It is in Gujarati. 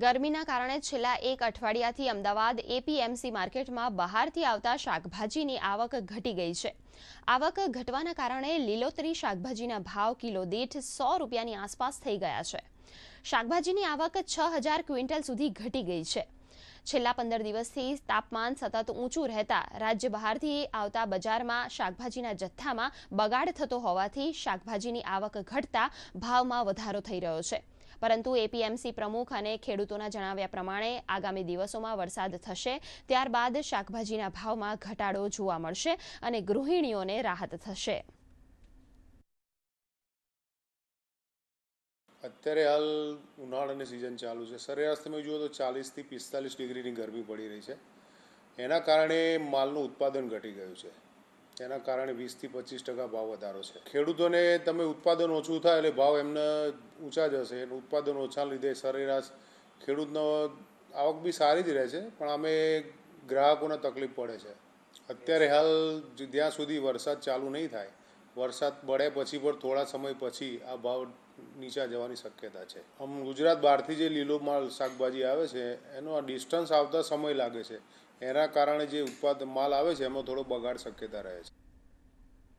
ગરમીના કારણે છેલ્લા એક અઠવાડિયાથી અમદાવાદ એપીએમસી માર્કેટમાં બહારથી આવતા શાકભાજીની આવક ઘટી ગઈ છે. આવક ઘટવાના કારણે લીલોતરી શાકભાજીના ભાવ કિલો દીઠ સો રૂપિયાની આસપાસ થઈ ગયા છે. શાકભાજીની આવક છ હજાર ક્વિન્ટલ સુધી ઘટી ગઈ છે. છેલ્લા પંદર દિવસથી તાપમાન સતત ઊંચું રહેતા રાજ્ય બહારથી આવતા બજારમાં શાકભાજીના જથ્થામાં બગાડ થતો હોવાથી શાકભાજીની આવક ઘટતા ભાવમાં વધારો થઈ રહ્યો છે. પરંતુ એપીએમસી પ્રમુખ અને ખેડૂતોના જણાવ્યા પ્રમાણે, આગામી દિવસોમાં વરસાદ થશે, ત્યારબાદ શાકભાજીના ભાવમાં ઘટાડો જોવા મળશે અને ગૃહિણીઓને રાહત થશે. અત્યારે હાલ ઉનાળાની સિઝન ચાલુ છે. સરેરાશ તમે જુઓ તો ચાલીસથી પિસ્તાલીસ ડિગ્રીની ગરમી પડી રહી છે. એના કારણે માલનું ઉત્પાદન ઘટી ગયું છે. એના કારણે વીસથી પચીસ ટકા ભાવ વધારો છે. ખેડૂતોને તમે ઉત્પાદન ઓછું થાય એટલે ભાવ એમને ઊંચા જ હશે એટલે ઉત્પાદન ઓછા લીધે સરેરાશ ખેડૂતનો આવક બી સારી જ રહે છે, પણ અમે ગ્રાહકોને તકલીફ પડે છે. અત્યારે હાલ જ્યાં સુધી વરસાદ ચાલુ નહીં થાય વરસાદ પડે પછી પણ થોડા સમય પછી આ ભાવ નીચા જવાની શક્યતા છે. આમ ગુજરાત બહારથી જે લીલો માલ શાકભાજી આવે છે, એનો આ ડિસ્ટન્સ આવતા સમય લાગે છે. એના કારણે જે ઉત્પાદન માલ આવે છે, એમાં થોડો બગાડ શક્યતા રહે છે.